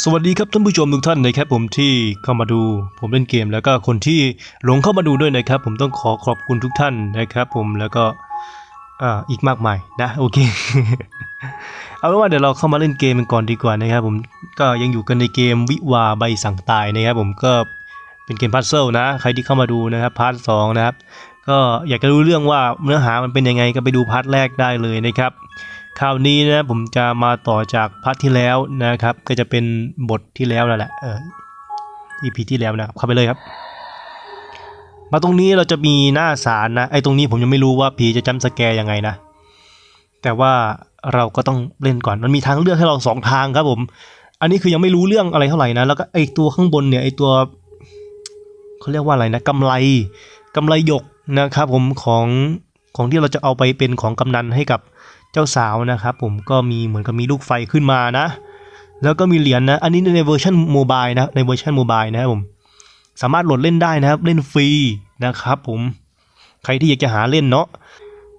สวัสดีครับท่านผู้ชมทุกท่านนะครับผมที่เข้ามาดูผมเล่นเกมแล้วก็คนที่หลงเข้ามาดูด้วยนะครับ ผมต้องขอขอบคุณทุกท่านนะครับ ผมแล้วก็อ่าอีกมากมายนะโอเค เอาเป็นว่าเดี๋ยวเราเข้ามาเล่นเกมกันก่อนดีกว่านะครับ ผมก็ยังอยู่กันในเกมวิวาใบสั่งตายนะครับ ผมก็เป็นเกมพัซเซิลนะใครที่เข้ามาดูนะครับพาร์ทสองนะครับ ก็อยากจะรู้เรื่องว่าเนื้อหามันเป็นยังไงก็ไปดูพาร์ทแรกได้เลยนะครับ คราวนี้นะผมจะมาต่อจากพาร์ทที่แล้วนะครับ ก็จะเป็นบทที่แล้วนั่นแหละเออ EP ที่แล้วนะครับเข้าไปเลยครับ มาตรงนี้เราจะมีหน้าสารนะไอ้ตรงนี้ผมยังไม่รู้ว่าผีจะจำสแกร์ยังไงนะ แต่ว่าเราก็ต้องเล่นก่อนมันมีทางเลือกให้เราสองทางครับผม อันนี้คือยังไม่รู้เรื่องอะไรเท่าไหร่นะแล้วก็ไอ้ตัวข้างบนเนี่ยไอ้ตัวเขาเรียกว่าอะไรนะกำไรกำไรหยกนะครับผมของของที่เราจะเอาไปเป็นของกำนันให้กับ เจ้าสาวนะครับผมก็มีเหมือนกับมีลูกไฟขึ้นมานะ แล้วก็มีเหรียญนะ อันนี้ในเวอร์ชันโมบายนะในเวอร์ชันโมบายนะครับผมสามารถโหลดเล่นได้นะครับ เล่นฟรีนะครับผมใครที่อยากจะหาเล่นเนาะ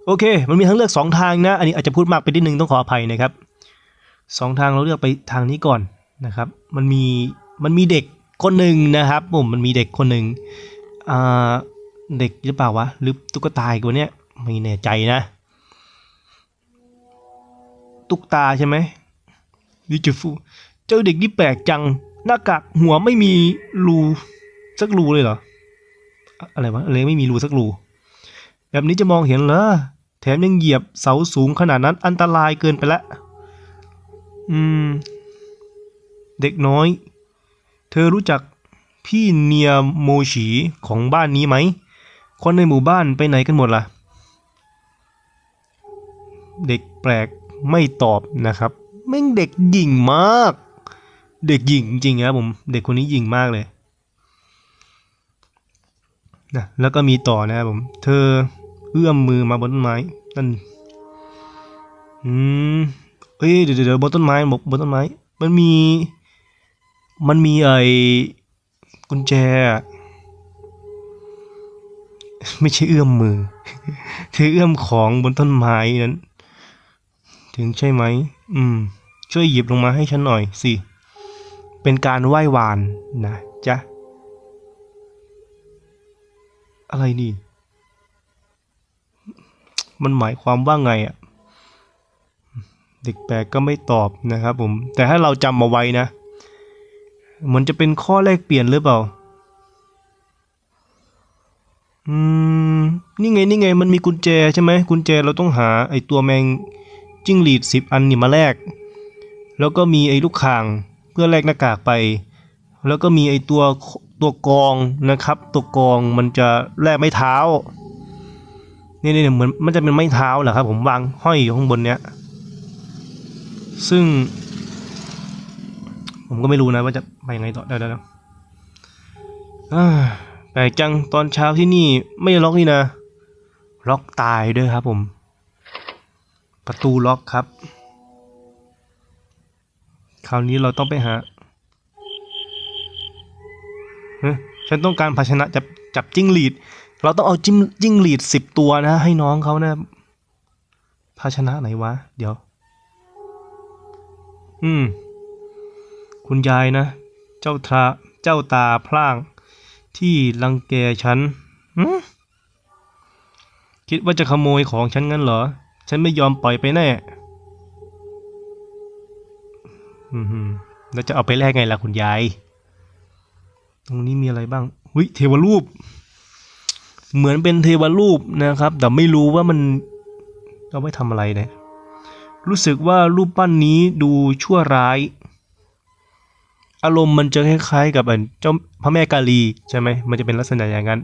โอเค มันมีทางเลือก 2 ทางนะ อันนี้อาจจะพูดมากไปนิดนึงต้องขออภัยนะครับสองทางเราเลือกไปทางนี้ก่อนนะครับ มันมีมันมีเด็กคนหนึ่งนะครับผมมันมีเด็กคนหนึ่งเด็กหรือเปล่าวะหรือตุ๊กตาอีกตัวเนี้ยไม่แน่ใจนะ ตุ๊กตาใช่ไหมยูจูฟูเจ้าเด็กนี่แปลกจังหน้ากากหัวไม่มีรูสักรูเลยเหรอ อะไรวะอะไรไม่มีรูสักรู แบบนี้จะมองเห็นเหรอ แถมยังเหยียบเสาสูงขนาดนั้นอันตรายเกินไปละ อืม เด็กน้อย เธอรู้จักพี่เนียโมชีของบ้านนี้ไหม คนในหมู่บ้านไปไหนกันหมดล่ะ เด็กแปลก ไม่ตอบนะครับแม่งเด็กหยิ่งมาก เด็กหยิ่งจริงครับผมเด็กคนนี้หยิ่งมากเลยนะแล้วก็มีต่อนะครับผม เธอเอื้อมมือมาบนต้นไม้นั่นอืมเอ้ยเดี๋ยวเดี๋ยวบนต้นไม้บนบนต้นไม้ มันมี มันมีไอ้กุญแจ ไม่ใช่เอื้อมมือ เธอเอื้อมของบนต้นไม้นั้น ถึงใช่ไหม อืม ช่วยหยิบลงมาให้ฉันหน่อยสิ เป็นการไหว้วานนะจ๊ะ อะไรนี่ มันหมายความว่าไงอะ่ะ เด็กแปลกก็ไม่ตอบนะครับผม แต่ถ้าเราจำมาไว้นะ เหมือนจะเป็นข้อแลกเปลี่ยนหรือเปล่า อืม นี่ไงนี่ไง มันมีกุญแจใช่ไหม กุญแจเราต้องหาไอตัวแมง จิ้งหรีดสิบอันนี่มาแลก แล้วก็มีไอ้ลูกข่างเพื่อแลกหน้ากากไป แล้วก็มีไอ้ตัวตัวกองนะครับ ตัวกองมันจะแลกไม้เท้านี่นี่เหมือนมันจะเป็นไม้เท้าแหละครับผมวางห้อยอยู่ข้างบนเนี้ย ซึ่ง ผมก็ไม่รู้นะว่าจะไปยังไงต่อเดี๋ยวเดี๋ยวเดี๋ยวอ่าแปลกจังตอนเช้าที่นี่ไม่ล็อกนี่นะ ล็อกตายด้วยครับผม ประตูล็อกครับ คราวนี้เราต้องไปหาเฮ้ยฉันต้องการภาชนะจับจับจิ้งหรีด เราต้องเอาจิ้งจิ้งหรีดสิบตัวนะ ให้น้องเขานะ ภาชนะไหนวะ เดี๋ยว อืม คุณยายนะ เจ้าทาเจ้าตาพร่าง ที่รังแกฉันคิดว่าจะขโมยของฉันงั้นเหรอ ฉันไม่ยอมปล่อยไปแน่แล้วจะเอาไปแลกไงล่ะคุณยาย ตรงนี้มีอะไรบ้างหุยเทวรูป เหมือนเป็นเทวรูปนะครับ แต่ไม่รู้ว่ามันเอาไว้ทำอะไรเนี่ย รู้สึกว่ารูปปั้นนี้ดูชั่วร้าย อารมณ์มันจะคล้ายๆ กับเจ้าพระแม่กาลีใช่ไหม มันจะเป็นลักษณะอย่างนั้น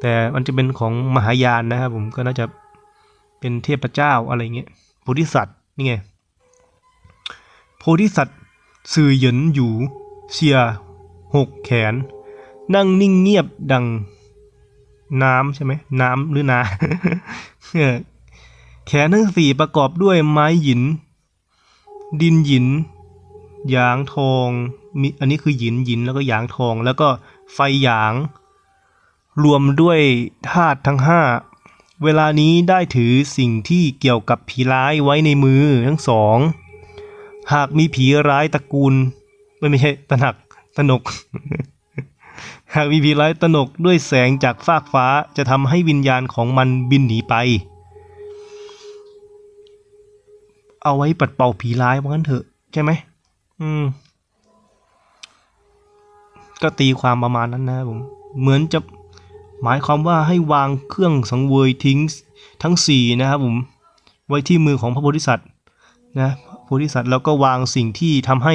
แต่มันจะเป็นของมหายานนะครับผม ก็น่าจะ เป็นเทพเจ้าอะไรเงี้ยโพธิสัตว์นี่ไงโพธิสัตว์สื่อเหยินอยู่เสียหกแขน นั่งนิ่งเงียบดังน้ำใช่ไหมน้ำหรือนาแขนทั้งสี่ประกอบด้วยไม้หยิน ดินหยินหยางทองมีอันนี้คือหยินหยินแล้วก็หยางทอง แล้วก็ไฟหยาง รวมด้วยธาตุทั้งห้า เวลานี้ได้ถือสิ่งที่เกี่ยวกับผีร้ายไว้ในมือทั้งสอง หากมีผีร้ายตระกูลไม่ไม่ใช่ตะหนักตะหนก หากมีผีร้ายตะนกด้วยแสงจากฟากฟ้าจะทำให้วิญญาณของมันบินหนีไป เอาไว้ปัดเป่าผีร้ายว่างั้นเถอะใช่ไหมอืม ก็ตีความประมาณนั้นนะผมเหมือนจะ หมายความว่าให้วางเครื่องสังเวยทิ้งทั้งสี่นะครับผมไว้ที่มือของพระโพธิสัตว์นะโพธิสัตว์แล้วก็วางสิ่งที่ทำให้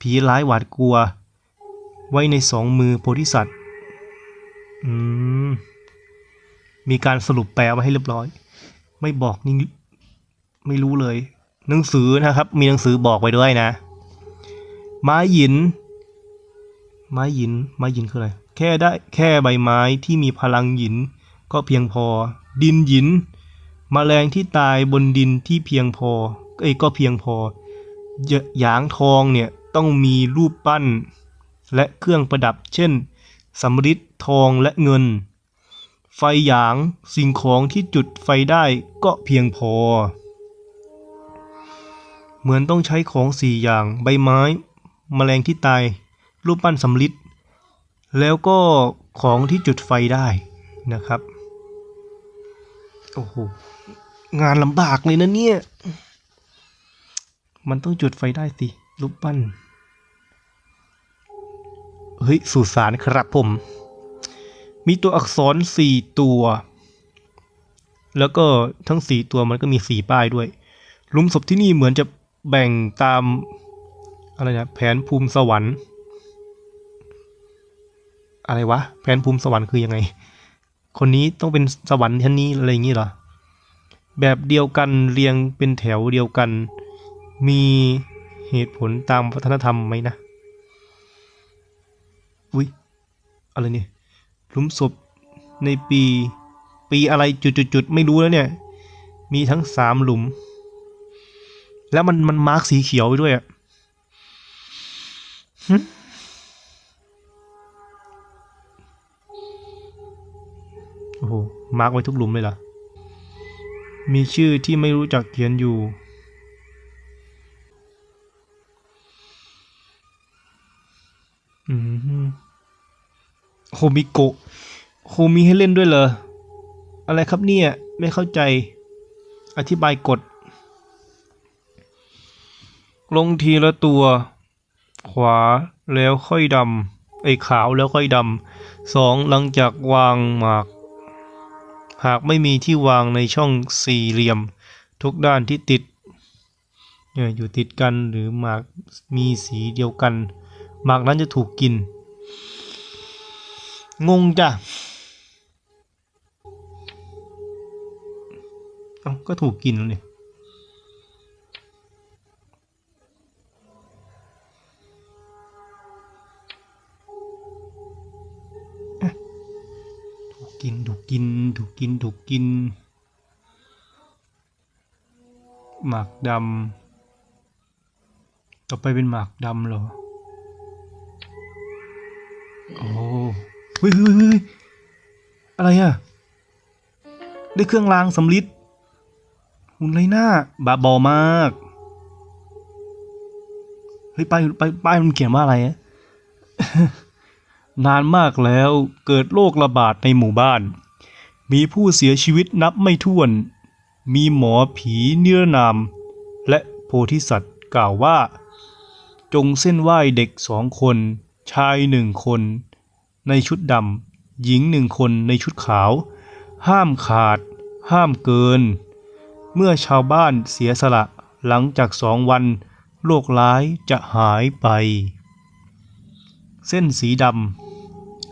ผีร้ายหวาดกลัว ไว้ในสองมือโพธิสัตว์อืมมีการสรุปแปลไว้ให้เรียบร้อย ไม่บอกนี่ไม่รู้เลย หนังสือนะครับ มีหนังสือบอกไว้ด้วยนะ ไม้หยิน ไม้หยิน ไม้หยินคืออะไร แค่ได้แค่ใบไม้ที่มีพลังหยิน ก็เพียงพอ ดินหยินมแมลงที่ตายบนดินที่เพียงพอ เอ้ยก็เพียงพอหยหยางทองเนี่ยต้องมีรูปปั้น และเครื่องประดับ เช่นสำริดทองและเงิน ไฟหยางสิ่งของที่จุดไฟได้ก็เพียงพอ เหมือนต้องใช้ของสี่อย่าง ใบไม้แมลงที่ตาย รูปปั้นสำริด แล้วก็ของที่จุดไฟได้นะครับ โอ้โห งานลำบากเลยนะเนี่ย มันต้องจุดไฟได้สิรูปปั้น เฮ้ย สุสานครับผม มีตัวอักษรสี่ตัว แล้วก็ทั้งสี่ตัวมันก็มีสี่ป้ายด้วยลุมศพที่นี่เหมือนจะแบ่งตาม อะไรนะ แผนภูมิสวรรค์ อะไรวะแผนภูมิสวรรค์คือยังไง คนนี้ต้องเป็นสวรรค์ชั้นนี้อะไรอย่างนี้เหรอ แบบเดียวกันเรียงเป็นแถวเดียวกัน มีเหตุผลตามวัฒนธรรมไหมนะ อุ้ยอะไรเนี่ยหลุมศพในปี ปีอะไรจุดๆๆไม่รู้แล้วเนี่ย มีทั้งสามหลุม แล้วมันมันมาร์กสีเขียวไว้ด้วยอะหึ มาร์กไว้ทุกหลุมเลยเหรอมีชื่อที่ไม่รู้จักเขียนอยู่ อืมโฮมิโกะโฮมีให้เล่นด้วยเหรอ อะไรครับเนี่ย ไม่เข้าใจ อธิบายกฎ ลงทีละตัว ขวาแล้วค่อยดำไอ้ขาวแล้วค่อยดำสองหลังจากวางหมาก หากไม่มีที่วางในช่องสี่เหลี่ยม ทุกด้านที่ติดอยู่ติดกันหรือหมากมีสีเดียวกัน หมากนั้นจะถูกกิน งงจ้ะก็ถูกกินแล้วนี่ กินถูกกินถูกกินถูกกิน หมากดำต่อไปเป็นหมากดำเหรอ โอ้เฮ้ยเฮ้ยเฮ้ยอะไรอะได้เครื่องรางสำลิดหุ่นไรหน้าบาบอมาก เฮ้ยป้ายป้ายป้ายมันเขียนว่าอะไรอะ นานมากแล้วเกิดโรคระบาดในหมู่บ้าน มีผู้เสียชีวิตนับไม่ถ้วน มีหมอผีนิรนาม และโพธิสัตว์กล่าวว่า จงเส้นไหว้เด็กสองคน ชายหนึ่งคน ในชุดดำหญิงหนึ่งคนในชุดขาว ห้ามขาด ห้ามเกิน เมื่อชาวบ้านเสียสละหลังจากสองวันโรคร้ายจะหายไป เส้นสีดำ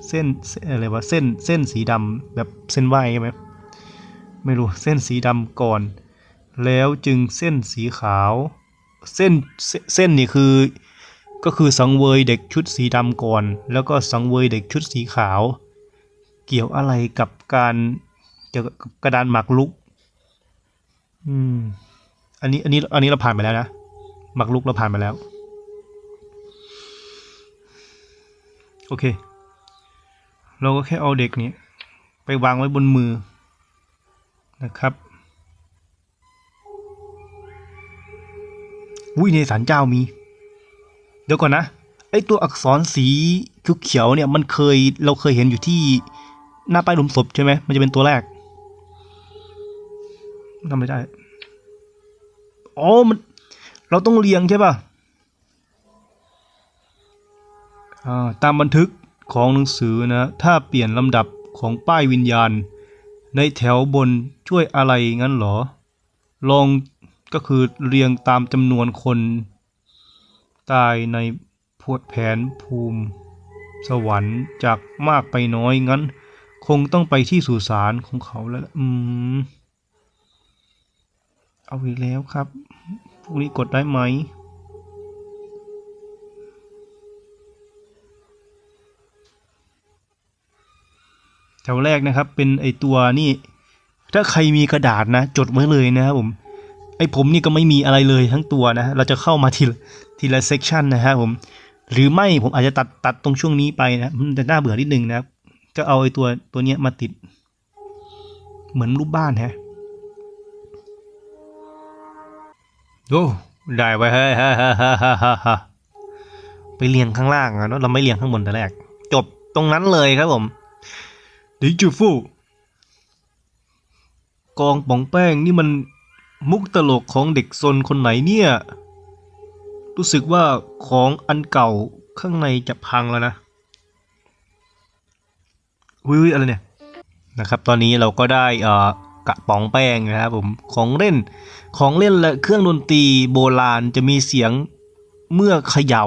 เส้นอะไรวะเส้นเส้นสีดำแบบเส้นไหวใช่ไหมไม่รู้เส้นสีดำก่อน แล้วจึงเส้นสีขาว เส้นเส้นนี่คือก็คือสังเวยเด็กชุดสีดำก่อน แล้วก็สังเวยเด็กชุดสีขาว เกี่ยวอะไรกับการเกี่ยวกับกระดานหมากรุกอืมอันนี้อันนี้อันนี้เราผ่านไปแล้วนะหมากรุกเราผ่านไปแล้ว โอเค เราก็แค่เอาเด็กนี้ไปวางไว้บนมือนะครับอุ้ยในศาลเจ้ามี เดี๋ยวก่อนนะ ไอตัวอักษรสีเขียวเนี่ยมันเคยเราเคยเห็นอยู่ที่หน้าป้ายหลุมศพใช่ไหมมันจะเป็นตัวแรกทำไม่ได้ อ๋อ มัน เราต้องเรียงใช่ป่ะ อ่า ตามบันทึก ของหนังสือนะถ้าเปลี่ยนลำดับของป้ายวิญญาณ ในแถวบนช่วยอะไรงั้นเหรอ ลองก็คือเรียงตามจำนวนคน ตายในพวดแผนภูมิ สวรรค์จากมากไปน้อยงั้น คงต้องไปที่สุสานของเขาแล้วอืม เอาอีกแล้วครับ พวกนี้กดได้ไหม แถวแรกนะครับ เป็นไอตัวนี่ ถ้าใครมีกระดาษนะ จดไว้เลยนะครับผมไอผมนี่ก็ไม่มีอะไรเลยทั้งตัวนะ เราจะเข้ามาทีละทีละเซกชันนะครับผม หรือไม่ผมอาจจะตัดตัดตรงช่วงนี้ไปนะมันจะน่าเบื่อนิดนึงนะครับก็เอาไอตัวตัวเนี้ยมาติด เหมือนรูปบ้านฮะโอ้ได้ไว้เฮ้ยฮ่าฮ่าฮ่าฮ่าฮ่าไปเรียงข้างล่างอะเนาะเราไม่เรียงข้างบนแต่แรก จบตรงนั้นเลยครับผม ดิจูฟูกองป๋องแป้งนี่มันมุกตลกของเด็กซนคนไหนเนี่ย รู้สึกว่าของอันเก่าข้างในจะพังแล้วนะอุ้ยอะไรเนี่ยนะครับ ตอนนี้เราก็ได้เอ่อกระป๋องแป้งนะครับผมของเล่นของเล่นและเครื่องดนตรีโบราณจะมีเสียงเมื่อเขย่า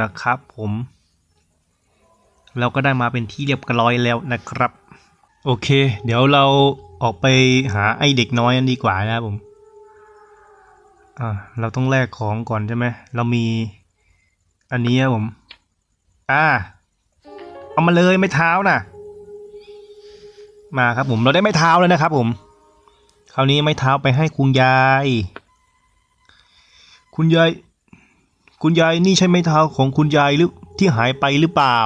นะครับผม เราก็ได้มาเป็นที่เรียบร้อยแล้วนะครับ โอเค เดี๋ยวเราออกไปหาไอเด็กน้อยนั่นดีกว่านะครับผม อ่า เราต้องแลกของก่อนใช่ไหม เรามีอันนี้ครับผม อ่า เอามาเลยไม่เท้าน่ะ มาครับผม เราได้ไม้เท้าแล้วนะครับผม คราวนี้ไม้เท้าไปให้คุณยาย คุณยาย คุณยายนี่ใช่ไม้เท้าของคุณยายหรือที่หายไปหรือเปล่า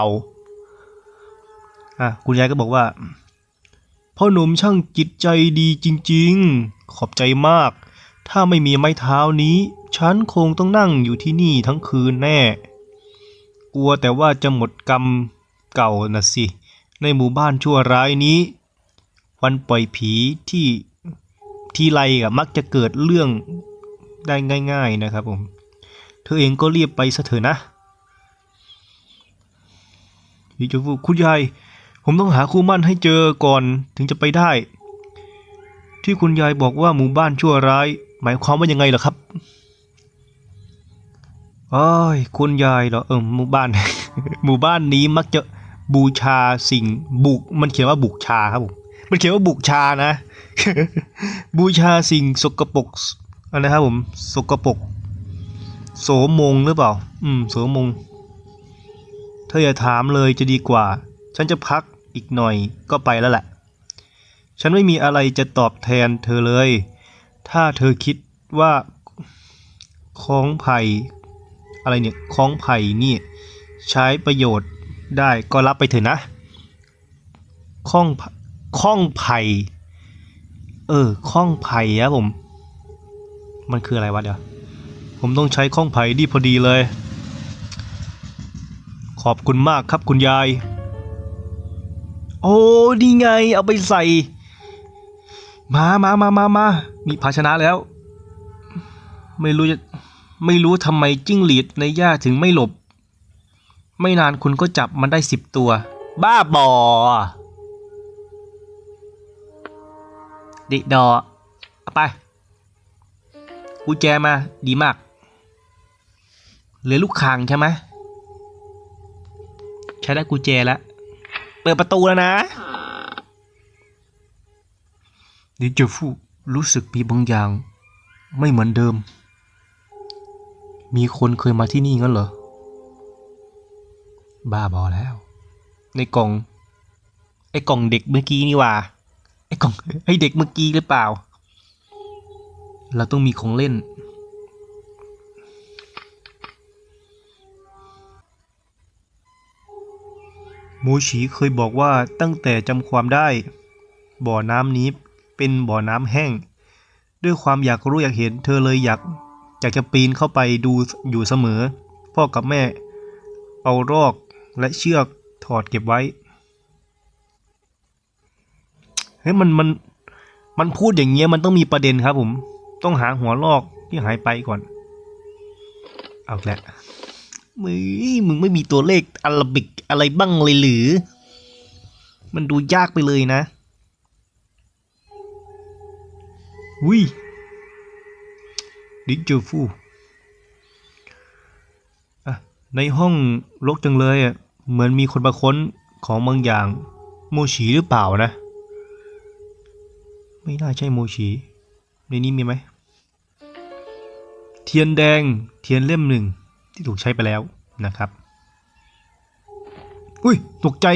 อะ คุณยายก็บอกว่า พ่อหนุ่มช่างจิตใจดีจริงๆ ขอบใจมาก ถ้าไม่มีไม้เท้านี้ ฉันคงต้องนั่งอยู่ที่นี่ทั้งคืนแน่ กลัวแต่ว่าจะหมดกรรมเก่าน่ะสิ ในหมู่บ้านชั่วร้ายนี้ วันปล่อยผีที่ทีไรอะมักจะเกิดเรื่องได้ง่าย ๆนะครับผม เธอเองก็เรียบไปซะเถอะนะฮิจูฟุคุณยาย ผมต้องหาคู่มั่นให้เจอก่อนถึงจะไปได้ ที่คุณยายบอกว่าหมู่บ้านชั่วร้าย หมายความว่ายังไงเหรอครับโอ้ยคุณยายเหรอเออหมู่บ้าน หมู่บ้านนี้มักจะบูชาสิ่งบุก มันเขียนว่าบุกชาครับผมมันเขียนว่าบุกชานะ บูชาสิ่งสกปรกอะไรนะครับผมสกปรกโสมงหรือเปล่า อืมโสมง เธออย่าถามเลยจะดีกว่า ฉันจะพัก อีกหน่อยก็ไปแล้วแหละ ฉันไม่มีอะไรจะตอบแทนเธอเลย ถ้าเธอคิดว่าคล้องไผ่อะไรเนี่ยคล้องไผ่นี่ใช้ประโยชน์ได้ก็รับไปเถอะนะข้องข้องไผ่เออข้องไผ่ครับผม มันคืออะไรวะเดี๋ยว ผมต้องใช้ข้องไผ่ดีพอดีเลย ขอบคุณมากครับคุณยาย โอ้ดีไง เอาไปใส่ มามามามามามีภาชนะแล้ว ไม่รู้จะไม่รู้ทำไมจิ้งหรีดในหญ้าถึงไม่หลบ ไม่นานคุณก็จับมันได้สิบตัว บ้าบอดิดอเอาไปกุญแจมาดีมาก เหลือลูกคางใช่ไหมใช้ได้กุญแจแล้ว ปิดประตูแล้วนะดิเจฟูรู้สึกมีบางอย่าง ไม่เหมือนเดิม มีคนเคยมาที่นี่งั้นเหรอ บ้าบอแล้ว ในกล่อง ไอ้กล่องเด็กเมื่อกี้นี่ว่า ไอ้กล่องไอ้เด็กเมื่อกี้หรือเปล่า เราต้องมีของเล่น หมูฉีเคยบอกว่าตั้งแต่จำความได้ บ่อน้ำนี้เป็นบ่อน้ำแห้ง ด้วยความอยากรู้อยากเห็น เธอเลยอยากอยากจะปีนเข้าไปดูอยู่เสมอ พ่อกับแม่ เอารอกและเชือกถอดเก็บไว้เฮ้ยมันมันมันพูดอย่างเงี้ยมันต้องมีประเด็นครับผม ต้องหาหัวลอกที่หายไปก่อน เอาอีกแล้ว มึงมึงไม่มีตัวเลขอาราบิกอะไรบ้างเลยหรือ มันดูยากไปเลยนะวิดิจูฟูอะในห้องรกจังเลยอะ เหมือนมีคนมาค้นของบางอย่าง โมชีหรือเปล่านะ ไม่น่าใช่โมชี ในนี้มีไหม เทียนแดง เทียนเล่มหนึ่ง ที่ถูกใช้ไปแล้วนะครับ อุ้ยตกใจ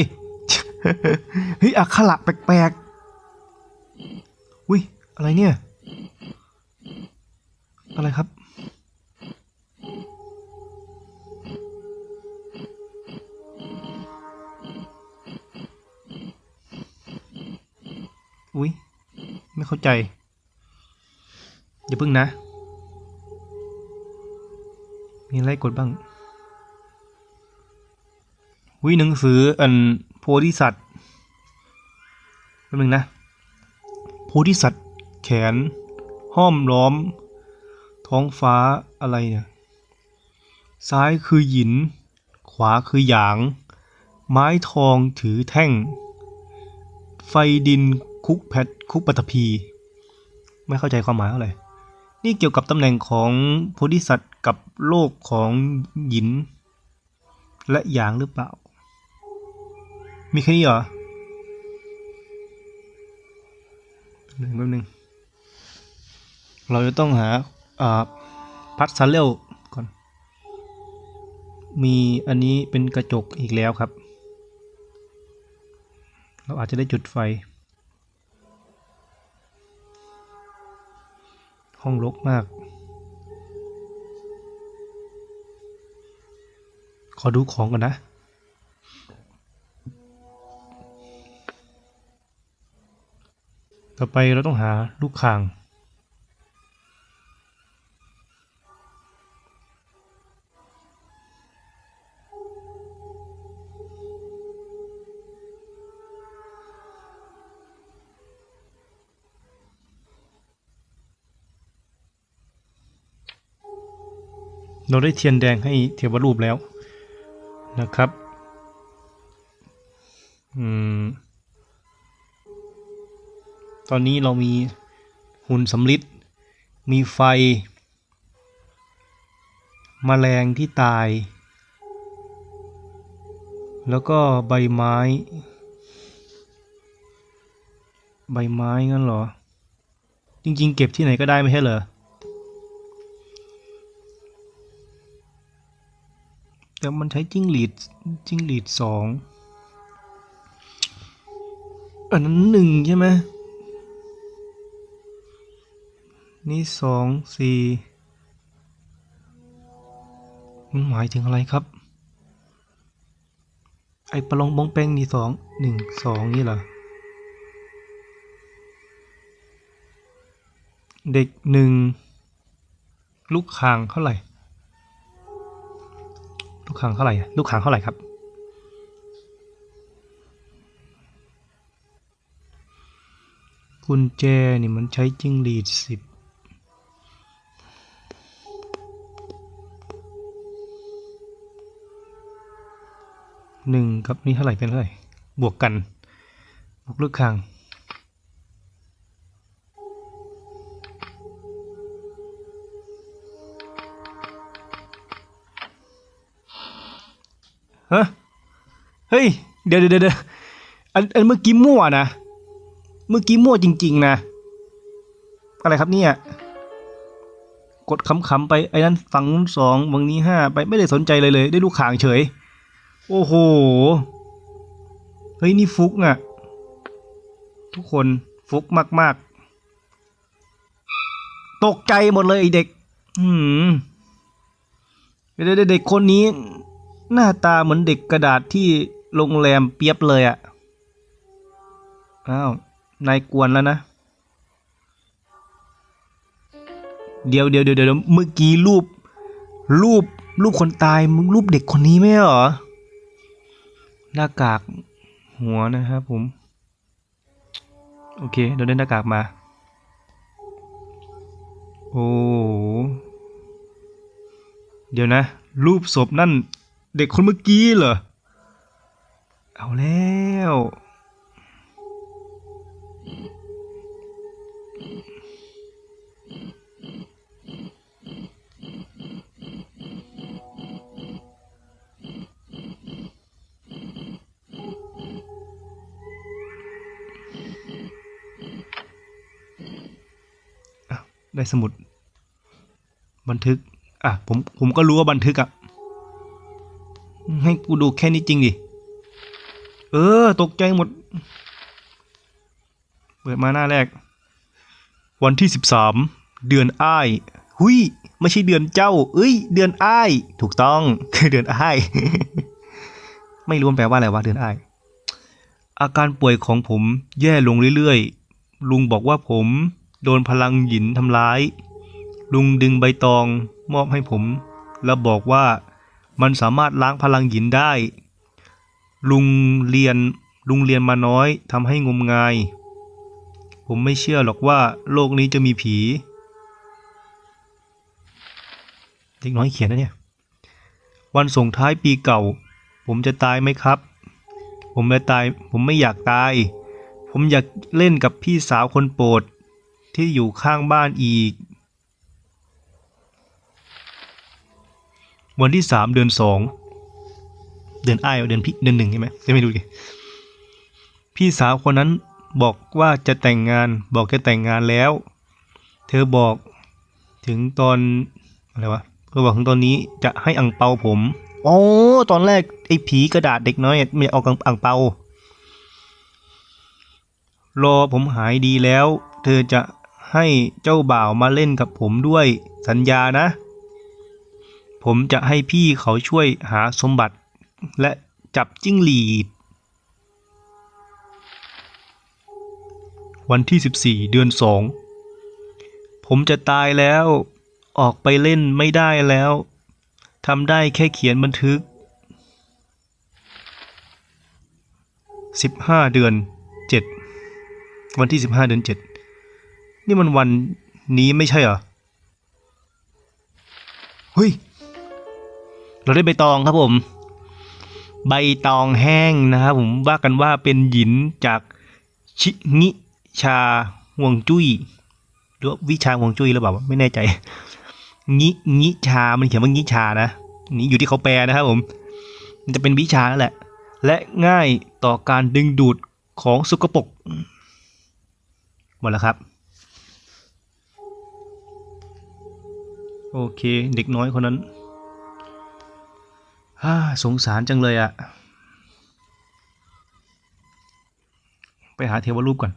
เฮ้ยอักขระแปลกๆ อุ้ยอะไรเนี่ย อะไรครับ อุ้ยไม่เข้าใจ อย่าพึ่งนะ มีอะไรกดบ้างวิหนังสืออันโพธิสัตว์แป๊บนึงนะโพธิสัตว์แขน ห้อมล้อม ท้องฟ้าอะไรเนี่ยซ้ายคือหยิน ขวาคือหยาง ไม้ทองถือแท่ง ไฟดินคุกแพทคุกปัตภี ไม่เข้าใจความหมายเท่าไหร่นี่เกี่ยวกับตำแหน่งของโพธิสัตว์ กับโลกของหยิน และหยางหรือเปล่า มีแค่นี้เหรอแป๊บนึงแป๊บนึง เราจะต้องหาอ่าพัดซันเลลก่อน มีอันนี้เป็นกระจกอีกแล้วครับ เราอาจจะได้จุดไฟ ห้องรกมาก ขอดูของก่อนนะต่อไปเราต้องหาลูกคาง เราได้เทียนแดงให้เทวรูปแล้ว นะครับอืมตอนนี้เรามีหุ่นสำลิดมีไฟมแมลงที่ตาย แล้วก็ใบไม้ ใบไม้งั้นเหรอ จริง ๆ เก็บที่ไหนก็ได้ไม่ใช่เหรอ แต่มันใช้จิ้งหรีดจิ้งหรีดสองอันนั้นหนึ่งใช่ไหมนี่สองสี่มันหมายถึงอะไรครับ ไอปลองบงเป้งนี่สองหนึ่งสองนี่เหรอเด็กหนึ่งลูกคางเท่าไหร่ ลูกคางเท่าไหร่ลูกคางเท่าไหร่ครับกุญแจนี่มันใช้จิ้งหรีดสิบหนึ่งกับนี่เท่าไหร่เป็นเท่าไหร่บวกกันบวกลูกคาง เฮ้ย เดี๋ยวเดี๋ยวเดี๋ยวอันอันเมื่อกี้มั่วนะ เมื่อกี้มั่วจริง ๆ นะ อะไรครับเนี่ย กดขำๆไปไอ้นั้นฝั่งนู้นสองฝั่งนี้ห้าไปไม่ได้สนใจเลยเลย ได้ลูกข่างเฉย โอ้โห เฮ้ยนี่ฟุกอะทุกคนฟุกมากๆ ตกใจหมดเลยไอเด็ก อืมเด็กเด็กคนนี้ หน้าตาเหมือนเด็กกระดาษที่ โรงแรมเปียบเลยอะอ้าว นายกวนแล้วนะ เดี๋ยวเดี๋ยวเดี๋ยวเดี๋ยวเมื่อกี้รูป รูป รูปคนตาย มึงรูปเด็กคนนี้ไหมเหรอ หน้ากากหัวนะครับผม โอเคเดี๋ยวได้หน้ากากมา โอ้โหเดี๋ยวนะ รูปศพนั่น เด็กคนเมื่อกี้เหรอ เอาแล้ว ได้สมุด บันทึก อะ ผม ผมก็รู้ว่าบันทึกอะ ให้กูดูแค่นี้จริงดิ เออ ตกใจหมด เปิดมาหน้าแรก วันที่สิบสามเดือนอ้ายหุยไม่ใช่เดือนเจ้า เอ้ย เดือนอ้าย ถูกต้องคือเดือนอ้าย ไม่รู้มันแปลว่าอะไรวะเดือนอ้าย อาการป่วยของผมแย่ลงเรื่อยๆ ลุงบอกว่าผมโดนพลังหยินทำร้าย ลุงดึงใบตองมอบให้ผม แล้วบอกว่ามันสามารถล้างพลังหยินได้ ลุงเรียนลุงเรียนมาน้อยทำให้งมงาย ผมไม่เชื่อหรอกว่าโลกนี้จะมีผี เด็กน้อยเขียนนะเนี่ย วันส่งท้ายปีเก่า ผมจะตายไหมครับ ผมจะตาย ผมไม่อยากตาย ผมอยากเล่นกับพี่สาวคนโปรด ที่อยู่ข้างบ้านอีก วันที่สามเดือนสอง เดือนอ้เดือนพี่เดือนหนึ่งใช่ไหมจะไม่ดูดิพี่สาวคนนั้นบอกว่าจะแต่งงานบอกจะแต่งงานแล้ว เธอบอกถึงตอนอะไรวะเธอบอกถึงตอนนี้จะให้อังเปาผมโอ้ตอนแรกไอ้ผีกระดาษเด็กน้อยไม่เอาอังเปารอผมหายดีแล้ว เธอจะให้เจ้าบ่าวมาเล่นกับผมด้วยสัญญานะ ผมจะให้พี่เขาช่วยหาสมบัติ และจับจิ้งหรีด วันที่ 14 เดือน2ผมจะตายแล้ว ออกไปเล่นไม่ได้แล้ว ทำได้แค่เขียนบันทึก 15 เดือน 7 วันที่ 15 เดือน 7 นี่มันวันนี้ไม่ใช่เหรอ เฮ้ย เราได้ใบตองครับผม ใบตองแห้งนะครับผมว่ากันว่าเป็นหยินจากชิงิชาห่วงจุ้ยหรือวิชาห่วงจุ้ยหรือเปล่าไม่แน่ใจงิงิชา มันเขียนว่างิชานะนี่อยู่ที่เขาแปลนะครับผมมันจะเป็นวิชานั่นแหละ และง่ายต่อการดึงดูดของสุกปกหมดแล้วครับ โอเค เด็กน้อยคนนั้น ฮ่าสงสารจังเลยอะไปหาเทวรูปก่อน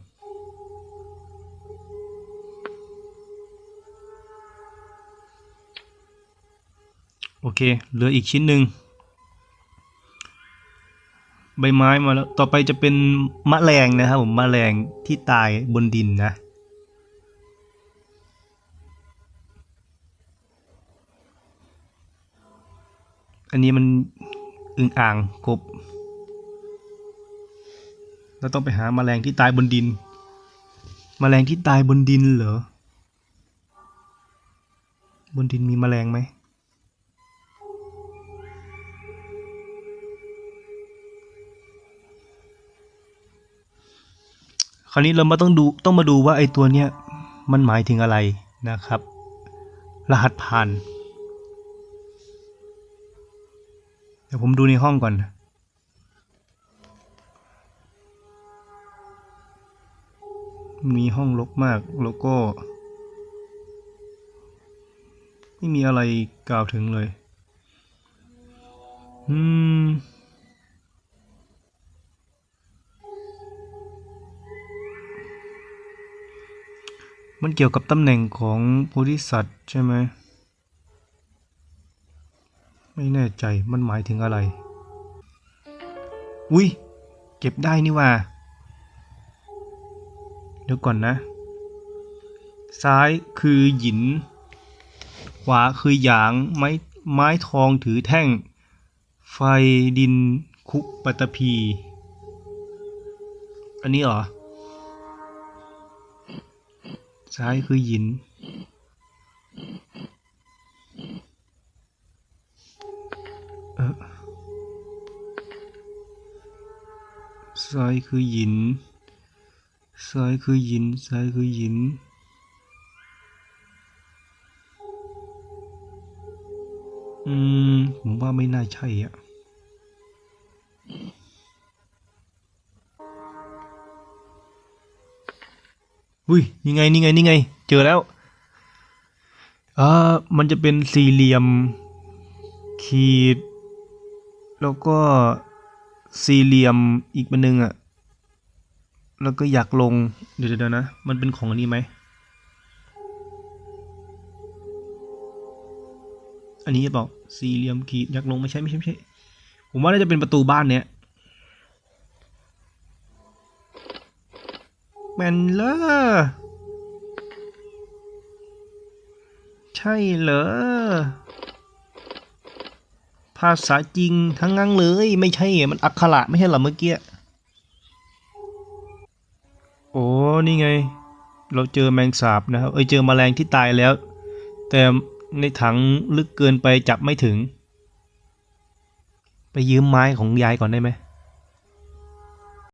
โอเค เหลืออีกชิ้นหนึ่งใบไม้มาแล้ว ต่อไปจะเป็นมะแรงนะครับผมมะแรงที่ตายบนดินนะ อันนี้มันอึงอ่างกบ เราต้องไปหาแมลงที่ตายบนดินแมลงที่ตายบนดินเหรอ บนดินมีแมลงไหม คราวนี้เรามาต้องดูต้องมาดูว่าไอ้ตัวเนี้ยมันหมายถึงอะไรนะครับ รหัสผ่าน ดี๋ยวผมดูในห้องก่อน มีห้องรกมากแล้วก็ ไม่มีอะไรกล่าวถึงเลย อืมมันเกี่ยวกับตำแหน่งของโพธิสัตว์ใช่ไหม ไม่แน่ใจมันหมายถึงอะไร อุ้ยเก็บได้นี่ว่า เดี๋ยวก่อนนะ ซ้ายคือหยิน ขวาคือหยาง ไม้ไม้ทองถือแท่ง ไฟดินคุปตตภีอันนี้เหรอ ซ้ายคือหยิน ซ้ายคือหยินซ้ายคือหยินซ้ายคือหยินอืม ผมว่าไม่น่าใช่อะอุ้ยนี่ไงนี่ไงนี่ไง เจอแล้วอ่ามันจะเป็นสี่เหลี่ยม ขีด แล้วก็ สี่เหลี่ยมอีกเป็นหนึ่งอะ แล้วก็อยากลง เดี๋ยวเดี๋ยวนะ มันเป็นของอันนี้ไหม อันนี้บอกสี่เหลี่ยมขีดอยากลงไม่ใช่ไม่ใช่ไม่ใช่ ผมว่าน่าจะเป็นประตูบ้านเนี้ยแมนเลอใช่เหรอ ภาษาจริงทั้งนั้นเลย ไม่ใช่ มันอักขระไม่ใช่หรอเมื่อกี้ โอ้ นี่ไง เราเจอแมงสาบนะครับ เอ้ย เจอแมลงที่ตายแล้ว แต่ในถังลึกเกินไปจับไม่ถึง ไปยืมไม้ของยายก่อนได้ไหม